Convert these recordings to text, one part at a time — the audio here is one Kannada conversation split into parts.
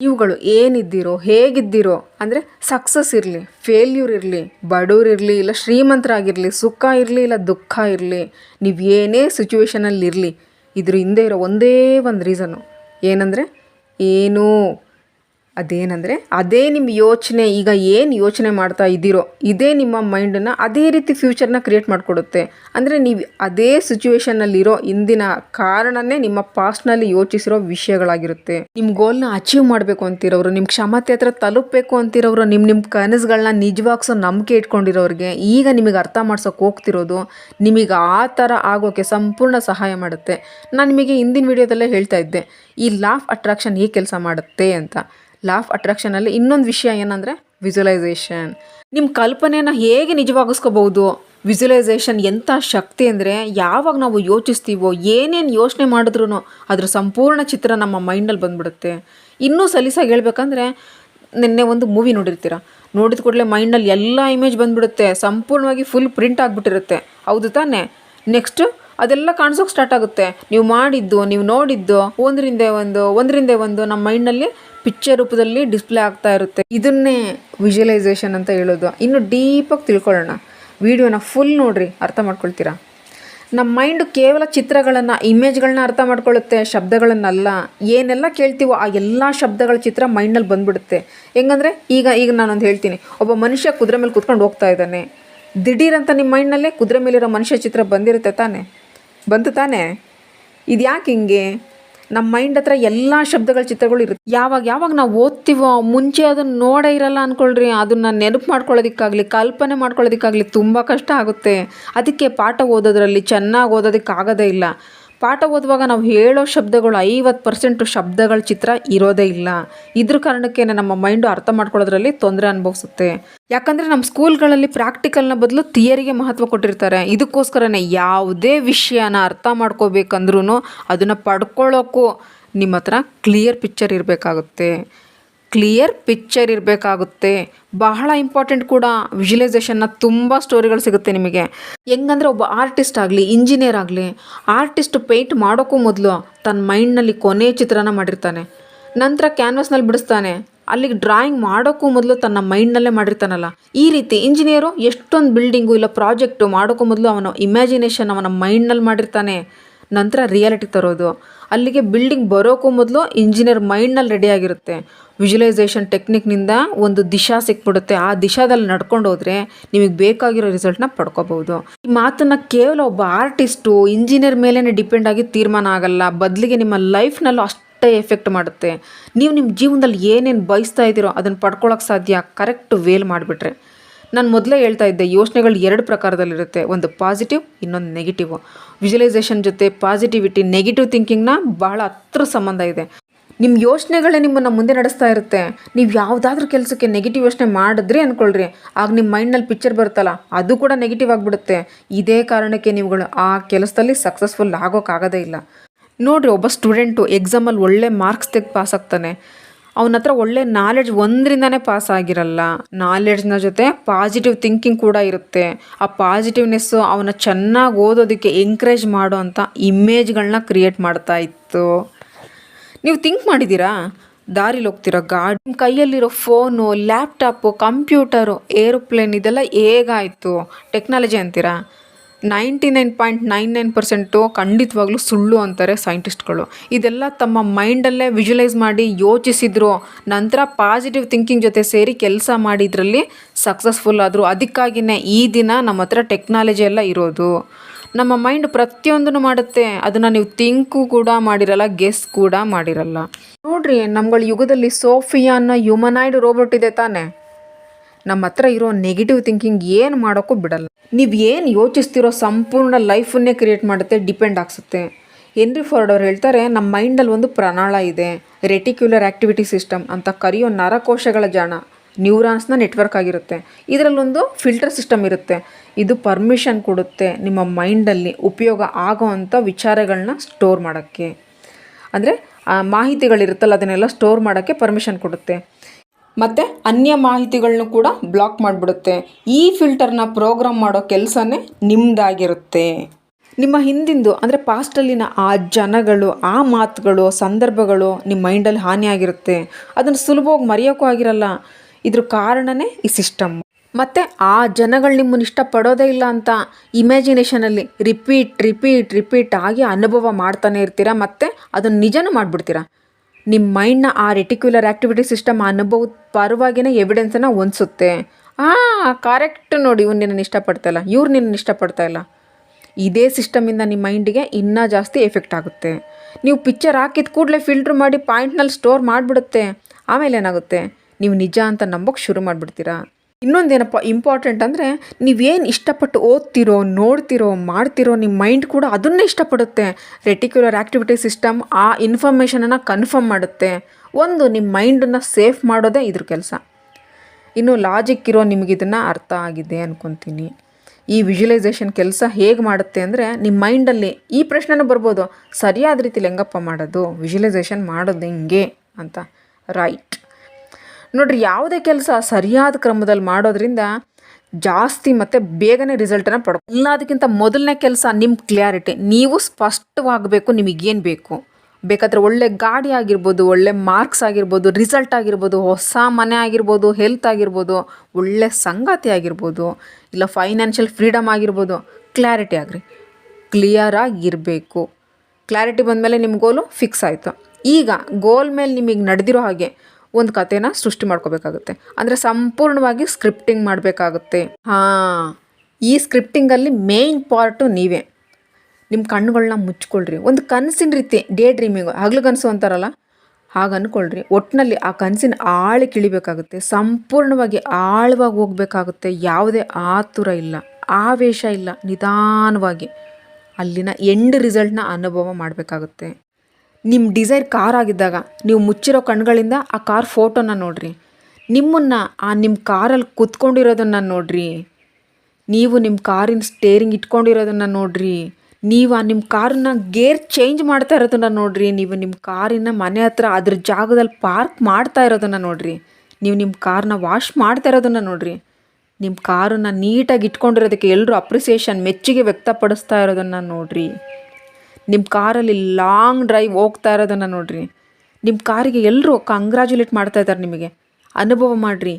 ಇವುಗಳು ಏನಿದ್ದೀರೋ, ಹೇಗಿದ್ದೀರೋ, ಅಂದರೆ ಸಕ್ಸಸ್ ಇರಲಿ ಫೇಲ್ಯೂರ್ ಇರಲಿ, ಬಡವ್ರು ಇರಲಿ, ಇಲ್ಲ ಶ್ರೀಮಂತರಾಗಿರಲಿ, ಸುಖ ಇರಲಿ, ಇಲ್ಲ ದುಃಖ ಇರಲಿ, ನೀವು ಏನೇ ಸಿಚುವೇಶನಲ್ಲಿ ಇರಲಿ ಇದ್ರ ಹಿಂದೆ ಇರೋ ಒಂದೇ ಒಂದು ರೀಸನ್ನು ಏನಂದರೆ, ಏನೂ ಅದೇನಂದರೆ, ಅದೇ ನಿಮ್ಮ ಯೋಚನೆ, ಈಗ ಏನು ಯೋಚನೆ ಮಾಡ್ತಾ ಇದ್ದೀರೋ, ಇದೇ ನಿಮ್ಮ ಮೈಂಡನ್ನು ಅದೇ ರೀತಿ ಫ್ಯೂಚರ್ನ ಕ್ರಿಯೇಟ್ ಮಾಡಿಕೊಡುತ್ತೆ. ಅಂದರೆ ನೀವು ಅದೇ ಸಿಚುವೇಶನ್ನಲ್ಲಿರೋ ಇಂದಿನ ಕಾರಣನೇ ನಿಮ್ಮ ಪಾಸ್ಟ್ನಲ್ಲಿ ಯೋಚಿಸಿರೋ ವಿಷಯಗಳಾಗಿರುತ್ತೆ. ನಿಮ್ಮ ಗೋಲ್ನ ಅಚೀವ್ ಮಾಡಬೇಕು ಅಂತಿರೋರು ನಿಮ್ಮ ಕ್ಷಮತೆ ಹತ್ರ ತಲುಪಬೇಕು ಅಂತಿರೋರು ನಿಮ್ಮ ನಿಮ್ಮ ಕನಸುಗಳನ್ನ ನಿಜವಾಗ್ಸೋ ನಂಬಿಕೆ ಇಟ್ಕೊಂಡಿರೋರಿಗೆ ಈಗ ನಿಮಗೆ ಅರ್ಥ ಮಾಡ್ಸೋಕೆ ಹೋಗ್ತಿರೋದು, ನಿಮಗೆ ಆ ಥರ ಆಗೋಕ್ಕೆ ಸಂಪೂರ್ಣ ಸಹಾಯ ಮಾಡುತ್ತೆ. ನಾನು ನಿಮಗೆ ಹಿಂದಿನ ವಿಡಿಯೋದಲ್ಲೇ ಹೇಳ್ತಾ ಇದ್ದೆ, ಈ ಲಾಫ್ ಅಟ್ರಾಕ್ಷನ್ ಹೇಗೆ ಕೆಲಸ ಮಾಡುತ್ತೆ ಅಂತ. ಲಾಫ್ ಅಟ್ರಾಕ್ಷನಲ್ಲಿ ಇನ್ನೊಂದು ವಿಷಯ ಏನಂದರೆ ವಿಜುವಲೈಸೇಷನ್ ನಿಮ್ಮ ಕಲ್ಪನೆನ ಹೇಗೆ ನಿಜವಾಗಿಸ್ಕೋಬಹುದು? ವಿಜುವಲೈಸೇಷನ್ ಎಂಥ ಶಕ್ತಿ ಅಂದರೆ ಯಾವಾಗ ನಾವು ಯೋಚಿಸ್ತೀವೋ, ಏನೇನು ಯೋಚನೆ ಮಾಡಿದ್ರೂ ಅದರ ಸಂಪೂರ್ಣ ಚಿತ್ರ ನಮ್ಮ ಮೈಂಡಲ್ಲಿ ಬಂದ್ಬಿಡುತ್ತೆ. ಇನ್ನೂ ಸಲೀಸಾಗಿ ಹೇಳ್ಬೇಕಂದ್ರೆ ನಿನ್ನೆ ಒಂದು ಮೂವಿ ನೋಡಿರ್ತೀರ? ನೋಡಿದ ಕೂಡಲೇ ಮೈಂಡಲ್ಲಿ ಎಲ್ಲ ಇಮೇಜ್ ಬಂದ್ಬಿಡುತ್ತೆ. ಸಂಪೂರ್ಣವಾಗಿ ಫುಲ್ ಪ್ರಿಂಟ್ ಆಗಿಬಿಟ್ಟಿರುತ್ತೆ. ಹೌದು ತಾನೇ? ನೆಕ್ಸ್ಟ್ ಅದೆಲ್ಲ ಕಾಣಿಸೋಕೆ ಸ್ಟಾರ್ಟ್ ಆಗುತ್ತೆ. ನೀವು ಮಾಡಿದ್ದು, ನೀವು ನೋಡಿದ್ದು, ಒಂದರಿಂದ ಒಂದು ಒಂದರಿಂದ ಒಂದು ನಮ್ಮ ಮೈಂಡ್ನಲ್ಲಿ ಪಿಕ್ಚರ್ ರೂಪದಲ್ಲಿ ಡಿಸ್ಪ್ಲೇ ಆಗ್ತಾ ಇರುತ್ತೆ. ಇದನ್ನೇ ವಿಜುವಲೈಸೇಷನ್ ಅಂತ ಹೇಳೋದು. ಇನ್ನು ಡೀಪಾಗಿ ತಿಳ್ಕೊಳ್ಳೋಣ. ವಿಡಿಯೋನ ಫುಲ್ ನೋಡ್ರಿ, ಅರ್ಥ ಮಾಡ್ಕೊಳ್ತೀರಾ? ನಮ್ಮ ಮೈಂಡ್ ಕೇವಲ ಚಿತ್ರಗಳನ್ನು ಇಮೇಜ್ಗಳನ್ನ ಅರ್ಥ ಮಾಡ್ಕೊಳ್ಳುತ್ತೆ, ಶಬ್ದಗಳನ್ನಲ್ಲ. ಏನೆಲ್ಲ ಕೇಳ್ತೀವೋ ಆ ಎಲ್ಲ ಶಬ್ದಗಳ ಚಿತ್ರ ಮೈಂಡಲ್ಲಿ ಬಂದ್ಬಿಡುತ್ತೆ. ಹೆಂಗಂದರೆ, ಈಗ ಈಗ ನಾನೊಂದು ಹೇಳ್ತೀನಿ. ಒಬ್ಬ ಮನುಷ್ಯ ಕುದುರೆ ಮೇಲೆ ಕುತ್ಕೊಂಡು ಹೋಗ್ತಾ ಇದ್ದಾನೆ. ದಿಢೀರಂತ ನಿಮ್ಮ ಮೈಂಡ್ನಲ್ಲೇ ಕುದುರೆ ಮೇಲಿರೋ ಮನುಷ್ಯ ಚಿತ್ರ ಬಂದಿರುತ್ತೆ ತಾನೇ? ಬಂತು ತಾನೆ? ಇದು ಯಾಕೆ ಹಿಂಗೆ? ನಮ್ಮ ಮೈಂಡ್ ಹತ್ರ ಎಲ್ಲ ಶಬ್ದಗಳ, ಚಿತ್ರಗಳು ಇರುತ್ತೆ ಯಾವಾಗ ಯಾವಾಗ ನಾವು ಓದ್ತೀವೋ, ಮುಂಚೆ ಅದನ್ನು ನೋಡೇ ಇರಲ್ಲ ಅಂದ್ಕೊಳ್ರಿ ಅದನ್ನು ನೆನಪು ಮಾಡ್ಕೊಳ್ಳೋದಕ್ಕಾಗಲಿ, ಕಲ್ಪನೆ ಮಾಡ್ಕೊಳ್ಳೋದಕ್ಕಾಗಲಿ ತುಂಬ ಕಷ್ಟ ಆಗುತ್ತೆ. ಅದಕ್ಕೆ ಪಾಠ ಓದೋದ್ರಲ್ಲಿ ಚೆನ್ನಾಗಿ ಓದೋದಕ್ಕೆ ಆಗೋದೇ ಇಲ್ಲ. ಪಾಠ ಓದುವಾಗ ನಾವು ಹೇಳೋ ಶಬ್ದಗಳು ಐವತ್ತು ಪರ್ಸೆಂಟು ಶಬ್ದಗಳ ಚಿತ್ರ ಇರೋದೇ ಇಲ್ಲ. ಇದ್ರ ಕಾರಣಕ್ಕೆ ನಮ್ಮ ಮೈಂಡು ಅರ್ಥ ಮಾಡ್ಕೊಳ್ಳೋದ್ರಲ್ಲಿ ತೊಂದರೆ ಅನುಭವಿಸುತ್ತೆ. ಯಾಕಂದರೆ ನಮ್ಮ ಸ್ಕೂಲ್ಗಳಲ್ಲಿ ಪ್ರಾಕ್ಟಿಕಲ್ನ ಬದಲು ಥಿಯರಿಗೆ ಮಹತ್ವ ಕೊಟ್ಟಿರ್ತಾರೆ. ಇದಕ್ಕೋಸ್ಕರನೇ ಯಾವುದೇ ವಿಷಯನ ಅರ್ಥ ಮಾಡ್ಕೋಬೇಕಂದ್ರೂ ಅದನ್ನು ಪಡ್ಕೊಳ್ಳೋಕ್ಕೂ ನಿಮ್ಮ ಹತ್ರ ಕ್ಲಿಯರ್ ಪಿಕ್ಚರ್ ಇರಬೇಕಾಗುತ್ತೆ. ಕ್ಲಿಯರ್ ಪಿಕ್ಚರ್ ಇರಬೇಕಾಗುತ್ತೆ. ಬಹಳ ಇಂಪಾರ್ಟೆಂಟ್ ಕೂಡ ವಿಜುಲೈಸೇಷನ್ನ ತುಂಬ ಸ್ಟೋರಿಗಳು ಸಿಗುತ್ತೆ ನಿಮಗೆ. ಹೆಂಗಂದ್ರೆ ಒಬ್ಬ ಆರ್ಟಿಸ್ಟ್ ಆಗಲಿ ಇಂಜಿನಿಯರ್ ಆಗಲಿ ಆರ್ಟಿಸ್ಟ್ ಪೇಂಟ್ ಮಾಡೋಕ್ಕೂ ಮೊದಲು ತನ್ನ ಮೈಂಡ್ನಲ್ಲಿ ಕೊನೆ ಚಿತ್ರನ ಮಾಡಿರ್ತಾನೆ. ನಂತರ ಕ್ಯಾನ್ವಾಸ್ನಲ್ಲಿ ಬಿಡಿಸ್ತಾನೆ. ಅಲ್ಲಿಗೆ ಡ್ರಾಯಿಂಗ್ ಮಾಡೋಕ್ಕೂ ಮೊದಲು ತನ್ನ ಮೈಂಡ್ನಲ್ಲೇ ಮಾಡಿರ್ತಾನಲ್ಲ. ಈ ರೀತಿ ಇಂಜಿನಿಯರು ಎಷ್ಟೊಂದು ಬಿಲ್ಡಿಂಗು ಇಲ್ಲ ಪ್ರಾಜೆಕ್ಟು ಮಾಡೋಕ್ಕೂ ಮೊದಲು ಅವನ ಇಮ್ಯಾಜಿನೇಷನ್ ಅವನ ಮೈಂಡ್ನಲ್ಲಿ ಮಾಡಿರ್ತಾನೆ. ನಂತರ ರಿಯಾಲಿಟಿ ತರೋದು. ಅಲ್ಲಿಗೆ ಬಿಲ್ಡಿಂಗ್ ಬರೋಕ್ಕೂ ಮೊದಲು ಇಂಜಿನಿಯರ್ ಮೈಂಡ್ನಲ್ಲಿ ರೆಡಿ ಆಗಿರುತ್ತೆ. ವಿಜುವಲೈಸೇಷನ್ ಟೆಕ್ನಿಕ್ನಿಂದ ಒಂದು ದಿಶಾ ಸಿಕ್ಬಿಡುತ್ತೆ. ಆ ದಿಶಾದಲ್ಲಿ ನಡ್ಕೊಂಡು ಹೋದರೆ ನಿಮಗೆ ಬೇಕಾಗಿರೋ ರಿಸಲ್ಟ್ನ ಪಡ್ಕೋಬಹುದು. ಈ ಮಾತನ್ನು ಕೇವಲ ಒಬ್ಬ ಆರ್ಟಿಸ್ಟು ಇಂಜಿನಿಯರ್ ಮೇಲೇ ಡಿಪೆಂಡ್ ಆಗಿ ತೀರ್ಮಾನ ಆಗಲ್ಲ. ಬದಲಿಗೆ ನಿಮ್ಮ ಲೈಫ್ನಲ್ಲೂ ಅಷ್ಟೇ ಎಫೆಕ್ಟ್ ಮಾಡುತ್ತೆ. ನೀವು ನಿಮ್ಮ ಜೀವನದಲ್ಲಿ ಏನೇನು ಬಯಸ್ತಾ ಇದ್ದೀರೋ ಅದನ್ನು ಪಡ್ಕೊಳ್ಳೋಕೆ ಸಾಧ್ಯ. ಕರೆಕ್ಟ್ ವೇಲ್ ಮಾಡಿಬಿಟ್ರೆ. ನಾನು ಮೊದಲೇ ಹೇಳ್ತಾ ಇದ್ದೆ, ಯೋಚನೆಗಳು ಎರಡು ಪ್ರಕಾರದಲ್ಲಿರುತ್ತೆ. ಒಂದು ಪಾಸಿಟಿವ್ ಇನ್ನೊಂದು ನೆಗೆಟಿವ್ ವಿಜುವಲೈಸೇಷನ್ ಜೊತೆ ಪಾಸಿಟಿವಿಟಿ ನೆಗೆಟಿವ್ ಥಿಂಕಿಂಗ್ನ ಬಹಳ ಹತ್ರ ಸಂಬಂಧ ಇದೆ. ನಿಮ್ಮ ಯೋಚನೆಗಳೇ ನಿಮ್ಮನ್ನು ಮುಂದೆ ನಡೆಸ್ತಾ ಇರುತ್ತೆ. ನೀವು ಯಾವುದಾದ್ರೂ ಕೆಲಸಕ್ಕೆ ನೆಗೆಟಿವ್ ಯೋಚನೆ ಮಾಡಿದ್ರಿ ಅಂದ್ಕೊಳ್ರಿ ಆಗ ನಿಮ್ಮ ಮೈಂಡ್ನಲ್ಲಿ ಪಿಕ್ಚರ್ ಬರುತ್ತಲ್ಲ, ಅದು ಕೂಡ ನೆಗೆಟಿವ್ ಆಗಿಬಿಡುತ್ತೆ. ಇದೇ ಕಾರಣಕ್ಕೆ ನೀವುಗಳು ಆ ಕೆಲಸದಲ್ಲಿ ಸಕ್ಸಸ್ಫುಲ್ ಆಗೋಕ್ಕಾಗೋದೇ ಇಲ್ಲ. ನೋಡಿರಿ, ಒಬ್ಬ ಸ್ಟೂಡೆಂಟು ಎಕ್ಸಾಮಲ್ಲಿ ಒಳ್ಳೆ ಮಾರ್ಕ್ಸ್ ತೆಗೆದು ಪಾಸ್ ಆಗ್ತಾನೆ. ಅವನ ಹತ್ರ ಒಳ್ಳೆ ನಾಲೆಡ್ಜ್ ಒಂದರಿಂದನೇ ಪಾಸ್ ಆಗಿರಲ್ಲ. ನಾಲೆಡ್ಜ್ನ ಜೊತೆ ಪಾಸಿಟಿವ್ ಥಿಂಕಿಂಗ್ ಕೂಡ ಇರುತ್ತೆ. ಆ ಪಾಸಿಟಿವ್ನೆಸ್ಸು ಅವನ ಚೆನ್ನಾಗಿ ಓದೋದಕ್ಕೆ ಎಂಕರೇಜ್ ಮಾಡೋ ಅಂಥ ಇಮೇಜ್ಗಳನ್ನ ಕ್ರಿಯೇಟ್ ಮಾಡ್ತಾ ಇತ್ತು. ನೀವು ಥಿಂಕ್ ಮಾಡಿದ್ದೀರಾ? ದಾರಿಲಿ ಹೋಗ್ತಿರೋ? ಗಾಡಿ? ನಿಮ್ಮ ಕೈಯಲ್ಲಿರೋ ಫೋನು ಲ್ಯಾಪ್ಟಾಪು ಕಂಪ್ಯೂಟರು ಏರೋಪ್ಲೇನ್ ಇದೆಲ್ಲ ಹೇಗಾಯಿತು? ಟೆಕ್ನಾಲಜಿ ಅಂತೀರಾ? Ninety nine point nine nine percent ಖಂಡಿತವಾಗ್ಲೂ ಸುಳ್ಳು ಅಂತಾರೆ ಸೈಂಟಿಸ್ಟ್ಗಳು. ಇದೆಲ್ಲ ತಮ್ಮ ಮೈಂಡಲ್ಲೇ ವಿಜುವಲೈಸ್ ಮಾಡಿ ಯೋಚಿಸಿದ್ರು, ನಂತರ ಪಾಸಿಟಿವ್ ಥಿಂಕಿಂಗ್ ಜೊತೆ ಸೇರಿ ಕೆಲಸ ಮಾಡಿದ್ರಲ್ಲಿ ಸಕ್ಸಸ್ಫುಲ್ ಆದರು. ಅದಕ್ಕಾಗಿಯೇ ಈ ದಿನ ನಮ್ಮ ಹತ್ರ ಟೆಕ್ನಾಲಜಿ ಎಲ್ಲ ಇರೋದು. ನಮ್ಮ ಮೈಂಡ್ ಪ್ರತಿಯೊಂದನ್ನು ಮಾಡುತ್ತೆ. ಅದನ್ನು ನೀವು ಥಿಂಕು ಕೂಡ ಮಾಡಿರಲ್ಲ ಗೆಸ್ ಕೂಡ ಮಾಡಿರಲ್ಲ. ನೋಡ್ರಿ, ನಮ್ಗಳ ಯುಗದಲ್ಲಿ ಸೋಫಿಯಾ ಅನ್ನೋ ಹ್ಯೂಮನಾಯ್ಡ್ ರೋಬೋಟ್ ಇದೆ ತಾನೇ? ನಮ್ಮ ಹತ್ರ ಇರೋ ನೆಗೆಟಿವ್ ಥಿಂಕಿಂಗ್ ಏನು ಮಾಡೋಕ್ಕೂ ಬಿಡಲ್ಲ. ನೀವು ಏನು ಯೋಚಿಸ್ತಿರೋ ಸಂಪೂರ್ಣ ಲೈಫನ್ನೇ ಕ್ರಿಯೇಟ್ ಮಾಡುತ್ತೆ ಡಿಪೆಂಡ್ ಆಗ್ಸುತ್ತೆ. ಹೆನ್ರಿ ಫೋರ್ಡ್ ಅವ್ರು ಹೇಳ್ತಾರೆ ನಮ್ಮ ಮೈಂಡಲ್ಲಿ ಒಂದು ಪ್ರಣಾಳ ಇದೆ. ರೆಟಿಕ್ಯುಲರ್ ಆ್ಯಕ್ಟಿವಿಟಿ ಸಿಸ್ಟಮ್ ಅಂತ ಕರೆಯೋ ನರಕೋಶಗಳ ಜಾಣ ನ್ಯೂರಾನ್ಸ್ನ ನೆಟ್ವರ್ಕ್ ಆಗಿರುತ್ತೆ. ಇದರಲ್ಲೊಂದು ಫಿಲ್ಟರ್ ಸಿಸ್ಟಮ್ ಇರುತ್ತೆ. ಇದು ಪರ್ಮಿಷನ್ ಕೊಡುತ್ತೆ ನಿಮ್ಮ ಮೈಂಡಲ್ಲಿ ಉಪಯೋಗ ಆಗೋ ಅಂಥ ವಿಚಾರಗಳನ್ನ ಸ್ಟೋರ್ ಮಾಡೋಕ್ಕೆ. ಅಂದರೆ ಮಾಹಿತಿಗಳಿರುತ್ತಲ್ಲ, ಅದನ್ನೆಲ್ಲ ಸ್ಟೋರ್ ಮಾಡೋಕ್ಕೆ ಪರ್ಮಿಷನ್ ಕೊಡುತ್ತೆ. ಮತ್ತು ಅನ್ಯ ಮಾಹಿತಿಗಳನ್ನು ಕೂಡ ಬ್ಲಾಕ್ ಮಾಡಿಬಿಡುತ್ತೆ. ಈ ಫಿಲ್ಟರ್ನ ಪ್ರೋಗ್ರಾಮ್ ಮಾಡೋ ಕೆಲಸನೇ ನಿಮ್ಮದಾಗಿರುತ್ತೆ ನಿಮ್ಮ ಹಿಂದಿಂದು, ಅಂದರೆ ಪಾಸ್ಟಲ್ಲಿನ ಆ ಜನಗಳು, ಆ ಮಾತುಗಳು, ಸಂದರ್ಭಗಳು ನಿಮ್ಮ ಮೈಂಡಲ್ಲಿ ಹಾನಿಯಾಗಿರುತ್ತೆ. ಅದನ್ನು ಸುಲಭವಾಗಿ ಮರೆಯೋಕ್ಕೂ ಆಗಿರಲ್ಲ. ಇದ್ರ ಕಾರಣನೇ ಈ ಸಿಸ್ಟಮ್ ಮತ್ತು ಆ ಜನಗಳು ನಿಮ್ಮನ್ನು ಇಷ್ಟಪಡೋದೇ ಇಲ್ಲ ಅಂತ ಇಮ್ಯಾಜಿನೇಷನಲ್ಲಿ ರಿಪೀಟ್ ರಿಪೀಟ್ ರಿಪೀಟ್ ಆಗಿ ಅನುಭವ ಮಾಡ್ತಾನೆ ಇರ್ತೀರ? ಮತ್ತು ಅದನ್ನು ನಿಜನೂ ಮಾಡಿಬಿಡ್ತೀರ? ನಿಮ್ಮ ಮೈಂಡ್ನ ಆ ರೆಟಿಕ್ಯುಲರ್ ಆ್ಯಕ್ಟಿವಿಟಿ ಸಿಸ್ಟಮ್ ಅನುಭವದ ಪರವಾಗಿನೇ ಎವಿಡೆನ್ಸನ್ನು ಹೊಂದಿಸುತ್ತೆ. ಹಾಂ ಕರೆಕ್ಟ್ ನೋಡಿ, ಇವ್ನು ನಿನ್ನನ್ನು ಇಷ್ಟಪಡ್ತಾ ಇಲ್ಲ. ಇವ್ರು ನಿನ್ನನ್ನು ಇಷ್ಟಪಡ್ತಾ ಇಲ್ಲ. ಇದೇ ಸಿಸ್ಟಮಿಂದ ನಿಮ್ಮ ಮೈಂಡಿಗೆ ಇನ್ನೂ ಜಾಸ್ತಿ ಎಫೆಕ್ಟ್ ಆಗುತ್ತೆ. ನೀವು ಪಿಕ್ಚರ್ ಹಾಕಿದ ಕೂಡಲೇ ಫಿಲ್ಟ್ರ್ ಮಾಡಿ ಪಾಯಿಂಟ್ನಲ್ಲಿ ಸ್ಟೋರ್ ಮಾಡಿಬಿಡುತ್ತೆ. ಆಮೇಲೆ ಏನಾಗುತ್ತೆ? ನೀವು ನಿಜ ಅಂತ ನಂಬೋಕೆ ಶುರು ಮಾಡಿಬಿಡ್ತೀರಾ. ಇನ್ನೊಂದೇನಪ್ಪ ಇಂಪಾರ್ಟೆಂಟ್ ಅಂದರೆ ನೀವೇನು ಇಷ್ಟಪಟ್ಟು ಓದ್ತಿರೋ, ನೋಡ್ತಿರೋ, ಮಾಡ್ತಿರೋ ನಿಮ್ಮ ಮೈಂಡ್ ಕೂಡ ಅದನ್ನೇ ಇಷ್ಟಪಡುತ್ತೆ. ರೆಟಿಕ್ಯುಲರ್ ಆ್ಯಕ್ಟಿವಿಟಿ ಸಿಸ್ಟಮ್ ಆ ಇನ್ಫಾರ್ಮೇಷನನ್ನು ಕನ್ಫರ್ಮ್ ಮಾಡುತ್ತೆ. ಒಂದು ನಿಮ್ಮ ಮೈಂಡನ್ನು ಸೇಫ್ ಮಾಡೋದೇ ಇದ್ರ ಕೆಲಸ. ಇನ್ನು ಲಾಜಿಕ್ ಇರೋ ನಿಮಗೆ ಇದನ್ನು ಅರ್ಥ ಆಗಿದೆ ಅಂದ್ಕೊತೀನಿ ಈ ವಿಜುವಲೈಸೇಷನ್ ಕೆಲಸ ಹೇಗೆ ಮಾಡುತ್ತೆ ಅಂದರೆ ನಿಮ್ಮ ಮೈಂಡಲ್ಲಿ ಈ ಪ್ರಶ್ನೆನೂ ಬರ್ಬೋದು. ಸರಿಯಾದ ರೀತಿಲಿ ಹೆಂಗಪ್ಪ ಮಾಡೋದು? ವಿಜುವಲೈಸೇಷನ್ ಮಾಡೋದು ಹೆಂಗೆ ಅಂತ. ರೈಟ್ ನೋಡ್ರಿ, ಯಾವುದೇ ಕೆಲಸ ಸರಿಯಾದ ಕ್ರಮದಲ್ಲಿ ಮಾಡೋದ್ರಿಂದ ಜಾಸ್ತಿ ಮತ್ತು ಬೇಗನೆ ರಿಸಲ್ಟನ್ನು ಪಡ್ಕೊ ಎಲ್ಲದಕ್ಕಿಂತ ಮೊದಲನೇ ಕೆಲಸ ನಿಮ್ಮ ಕ್ಲಿಯಾರಿಟಿ ನೀವು ಸ್ಪಷ್ಟವಾಗಬೇಕು, ನಿಮಗೇನು ಬೇಕು. ಬೇಕಾದರೆ ಒಳ್ಳೆ ಗಾಡಿ ಆಗಿರ್ಬೋದು, ಒಳ್ಳೆ ಮಾರ್ಕ್ಸ್ ಆಗಿರ್ಬೋದು ರಿಸಲ್ಟ್ ಆಗಿರ್ಬೋದು, ಹೊಸ ಮನೆ ಆಗಿರ್ಬೋದು ಹೆಲ್ತ್ ಆಗಿರ್ಬೋದು, ಒಳ್ಳೆ ಸಂಗಾತಿ ಆಗಿರ್ಬೋದು, ಇಲ್ಲ ಫೈನಾನ್ಷಿಯಲ್ ಫ್ರೀಡಮ್ ಆಗಿರ್ಬೋದು ಕ್ಲಾರಿಟಿ ಆಗ್ರಿ. ಕ್ಲಿಯರಾಗಿರಬೇಕು ಕ್ಲಾರಿಟಿ ಬಂದಮೇಲೆ ನಿಮ್ಮ ಗೋಲು ಫಿಕ್ಸ್ ಆಯಿತು. ಈಗ ಗೋಲ್ ಮೇಲೆ ನಿಮಗೆ ನಡೆದಿರೋ ಹಾಗೆ ಒಂದು ಕಥೆನ ಸೃಷ್ಟಿ ಮಾಡ್ಕೋಬೇಕಾಗುತ್ತೆ. ಅಂದರೆ ಸಂಪೂರ್ಣವಾಗಿ ಸ್ಕ್ರಿಪ್ಟಿಂಗ್ ಮಾಡಬೇಕಾಗುತ್ತೆ. ಹಾಂ, ಈ ಸ್ಕ್ರಿಪ್ಟಿಂಗಲ್ಲಿ ಮೇಯ್ನ್ ಪಾರ್ಟು ನೀವೇ. ನಿಮ್ಮ ಕಣ್ಣುಗಳನ್ನ ಮುಚ್ಕೊಳ್ರಿ. ಒಂದು ಕನಸಿನ ರೀತಿ ಡೇ ಡ್ರೀಮಿಂಗು ಹಗಲು ಕನಸು ಅಂತಾರಲ್ಲ, ಹಾಗೆ ಅಂದ್ಕೊಳ್ರಿ ಒಟ್ಟಿನಲ್ಲಿ ಆ ಕನಸಿನ ಆಳಿ ಕಿಳಿಬೇಕಾಗುತ್ತೆ. ಸಂಪೂರ್ಣವಾಗಿ ಆಳವಾಗಿ ಹೋಗಬೇಕಾಗುತ್ತೆ. ಯಾವುದೇ ಆತುರ ಇಲ್ಲ, ಆವೇಶ ಇಲ್ಲ, ನಿಧಾನವಾಗಿ ಅಲ್ಲಿನ ಎಂಡ್ ರಿಸಲ್ಟ್ನ ಅನುಭವ ಮಾಡಬೇಕಾಗುತ್ತೆ. ನಿಮ್ಮ ಡಿಸೈರ್ ಕಾರ್ ಆಗಿದ್ದಾಗ ನೀವು ಮುಚ್ಚಿರೋ ಕಣ್ಗಳಿಂದ ಆ ಕಾರ್ ಫೋಟೋನ ನೋಡ್ರಿ. ನಿಮ್ಮನ್ನು ಆ ನಿಮ್ಮ ಕಾರಲ್ಲಿ ಕುತ್ಕೊಂಡಿರೋದನ್ನು ನೋಡ್ರಿ. ನೀವು ನಿಮ್ಮ ಕಾರಿನ ಸ್ಟೇರಿಂಗ್ ಇಟ್ಕೊಂಡಿರೋದನ್ನು ನೋಡ್ರಿ. ನೀವು ಆ ನಿಮ್ಮ ಕಾರನ್ನ ಗೇರ್ ಚೇಂಜ್ ಮಾಡ್ತಾ ಇರೋದನ್ನು ನೋಡ್ರಿ. ನೀವು ನಿಮ್ಮ ಕಾರಿನ ಮನೆ ಹತ್ರ ಅದ್ರ ಜಾಗದಲ್ಲಿ ಪಾರ್ಕ್ ಮಾಡ್ತಾ ಇರೋದನ್ನು ನೋಡ್ರಿ. ನೀವು ನಿಮ್ಮ ಕಾರನ್ನ ವಾಶ್ ಮಾಡ್ತಾ ಇರೋದನ್ನು ನೋಡ್ರಿ. ನಿಮ್ಮ ಕಾರನ್ನು ನೀಟಾಗಿ ಇಟ್ಕೊಂಡಿರೋದಕ್ಕೆ ಎಲ್ಲರೂ ಅಪ್ರಿಸಿಯೇಷನ್ ಮೆಚ್ಚುಗೆ ವ್ಯಕ್ತಪಡಿಸ್ತಾ ಇರೋದನ್ನು ನೋಡ್ರಿ. ನಿಮ್ಮ ಕಾರಲ್ಲಿ ಲಾಂಗ್ ಡ್ರೈವ್ ಹೋಗ್ತಾ ಇರೋದನ್ನು ನೋಡ್ರಿ. ನಿಮ್ಮ ಕಾರಿಗೆ ಎಲ್ಲರೂ ಕಂಗ್ರ್ಯಾಚುಲೇಟ್ ಮಾಡ್ತಾ ಇದ್ದಾರೆ ನಿಮಗೆ. ಅನುಭವ ಮಾಡಿರಿ.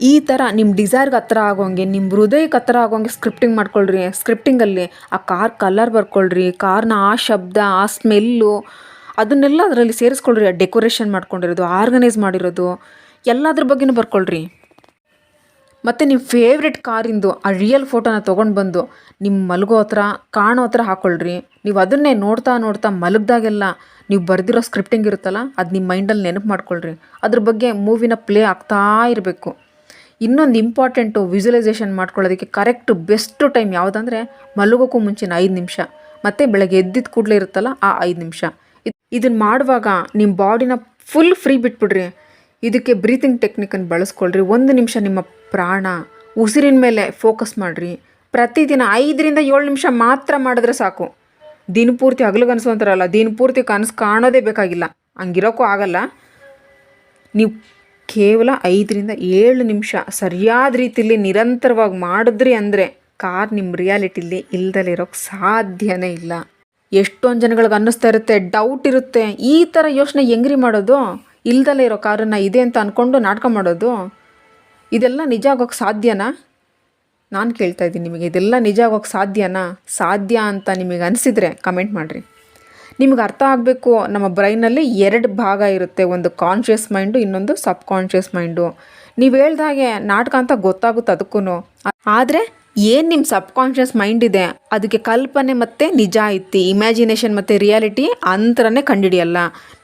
ಈ ಥರ ನಿಮ್ಮ ಡಿಸೈರ್ಗೆ ಹತ್ರ ಆಗೋಂಗೆ ನಿಮ್ಮ ಹೃದಯಕ್ಕೆ ಹತ್ರ ಆಗೋಂಗೆ ಸ್ಕ್ರಿಪ್ಟಿಂಗ್ ಮಾಡ್ಕೊಳ್ರಿ. ಸ್ಕ್ರಿಪ್ಟಿಂಗಲ್ಲಿ ಆ ಕಾರ್ ಕಲರ್ ಬರ್ಕೊಳ್ರಿ ಕಾರ್ನ ಆ ಶಬ್ದ, ಆ ಸ್ಮೆಲ್ಲು ಅದನ್ನೆಲ್ಲ ಅದರಲ್ಲಿ ಸೇರಿಸ್ಕೊಳ್ರಿ. ಆ ಡೆಕೋರೇಷನ್ ಮಾಡ್ಕೊಂಡಿರೋದು ಆರ್ಗನೈಸ್ ಮಾಡಿರೋದು, ಎಲ್ಲದ್ರ ಬಗ್ಗೆನೂ ಬರ್ಕೊಳ್ರಿ. ಮತ್ತು ನಿಮ್ಮ ಫೇವ್ರೆಟ್ ಕಾರಿಂದು ಆ ರಿಯಲ್ ಫೋಟೋನ ತೊಗೊಂಡು ಬಂದು ನಿಮ್ಮ ಮಲಗೋ ಹತ್ರ, ಕಾಣೋ ಹತ್ರ ಹಾಕ್ಕೊಳ್ರಿ ನೀವು ಅದನ್ನೇ ನೋಡ್ತಾ ನೋಡ್ತಾ ಮಲಗ್ದಾಗೆಲ್ಲ ನೀವು ಬರೆದಿರೋ ಸ್ಕ್ರಿಪ್ಟಿಂಗ್ ಇರುತ್ತಲ್ಲ, ಅದು ನಿಮ್ಮ ಮೈಂಡಲ್ಲಿ ನೆನಪು ಮಾಡ್ಕೊಳ್ರಿ. ಅದ್ರ ಬಗ್ಗೆ ಮೂವಿನ ಪ್ಲೇ ಆಗ್ತಾ ಇರಬೇಕು. ಇನ್ನೊಂದು ಇಂಪಾರ್ಟೆಂಟು ವಿಜುವಲೈಸೇಷನ್ ಮಾಡ್ಕೊಳ್ಳೋದಕ್ಕೆ ಕರೆಕ್ಟ್ ಬೆಸ್ಟ್ ಟೈಮ್ ಯಾವುದಂದರೆ ಮಲಗೋಕ್ಕೂ ಮುಂಚಿನ ಐದು ನಿಮಿಷ, ಮತ್ತು ಬೆಳಗ್ಗೆ ಎದ್ದಿದ ಕೂಡಲೇ ಇರುತ್ತಲ್ಲ, ಆ ಐದು ನಿಮಿಷ. ಇದನ್ನು ಮಾಡುವಾಗ ನಿಮ್ಮ ಬಾಡಿನ ಫುಲ್ ಫ್ರೀ ಬಿಟ್ಬಿಡ್ರಿ. ಇದಕ್ಕೆ ಬ್ರೀತಿಂಗ್ ಟೆಕ್ನಿಕನ್ನು ಬಳಸ್ಕೊಳ್ರಿ. ಒಂದು ನಿಮಿಷ ನಿಮ್ಮ ಪ್ರಾಣ ಉಸಿರಿನ ಮೇಲೆ ಫೋಕಸ್ ಮಾಡಿರಿ. ಪ್ರತಿದಿನ ಐದರಿಂದ ಏಳು ನಿಮಿಷ ಮಾತ್ರ ಮಾಡಿದ್ರೆ ಸಾಕು. ದಿನಪೂರ್ತಿ ಹಗಲು ಕನಸು ಅಂತಾರಲ್ಲ ದಿನಪೂರ್ತಿ ಕನಸು ಕಾಣೋದೇ ಬೇಕಾಗಿಲ್ಲ. ಹಂಗಿರೋಕ್ಕೂ ಆಗಲ್ಲ. ನೀವು ಕೇವಲ ಐದರಿಂದ ಏಳು ನಿಮಿಷ ಸರಿಯಾದ ರೀತಿಯಲ್ಲಿ ನಿರಂತರವಾಗಿ ಮಾಡಿದ್ರಿ ಅಂದರೆ ಕಾರ್ ನಿಮ್ಮ ರಿಯಾಲಿಟಿಲಿ ಇಲ್ದಲೇ ಇರೋಕ್ಕೆ ಸಾಧ್ಯನೇ ಇಲ್ಲ. ಎಷ್ಟೊಂದು ಜನಗಳಿಗೆ ಅನ್ನಿಸ್ತಾ ಇರುತ್ತೆ ಡೌಟ್ ಇರುತ್ತೆ. ಈ ಥರ ಯೋಚನೆ ಹೆಂಗ್ರಿ ಮಾಡೋದು? ಇಲ್ದಲೇ ಇರೋ ಕಾರನ್ನು ಇದೆ ಅಂತ ಅಂದ್ಕೊಂಡು ನಾಟಕ ಮಾಡೋದು, ಇದೆಲ್ಲ ನಿಜ ಆಗೋಕ್ಕೆ ಸಾಧ್ಯನಾ? ನಾನು ಕೇಳ್ತಾ ಇದ್ದೀನಿ ನಿಮಗೆ, ಇದೆಲ್ಲ ನಿಜ ಆಗೋಕ್ಕೆ ಸಾಧ್ಯನಾ? ಸಾಧ್ಯ ಅಂತ ನಿಮಗೆ ಅನಿಸಿದರೆ ಕಮೆಂಟ್ ಮಾಡಿರಿ. ನಿಮಗೆ ಅರ್ಥ ಆಗಬೇಕು, ನಮ್ಮ ಬ್ರೈನಲ್ಲಿ ಎರಡು ಭಾಗ ಇರುತ್ತೆ, ಒಂದು ಕಾನ್ಷಿಯಸ್ ಮೈಂಡು ಇನ್ನೊಂದು ಸಬ್ ಕಾನ್ಷಿಯಸ್ ಮೈಂಡು ನೀವು ಹೇಳ್ದಾಗೆ ನಾಟಕ ಅಂತ ಗೊತ್ತಾಗುತ್ತೆ ಅದಕ್ಕೂ ಆದರೆ ಏನು ನಿಮ್ಮ ಸಬ್ಕಾನ್ಷಿಯಸ್ ಮೈಂಡ್ ಇದೆ? ಅದಕ್ಕೆ ಕಲ್ಪನೆ ಮತ್ತು ನಿಜ ಐತಿ. ಇಮ್ಯಾಜಿನೇಷನ್ ಮತ್ತು ರಿಯಾಲಿಟಿ ಅಂತರನೇ ಕಂಡಿಡಿಯಲ್ಲ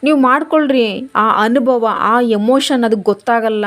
ನೀವು ಮಾಡ್ಕೊಳ್ರಿ. ಆ ಅನುಭವ, ಆ ಎಮೋಷನ್ ಅದಕ್ಕೆ ಗೊತ್ತಾಗಲ್ಲ.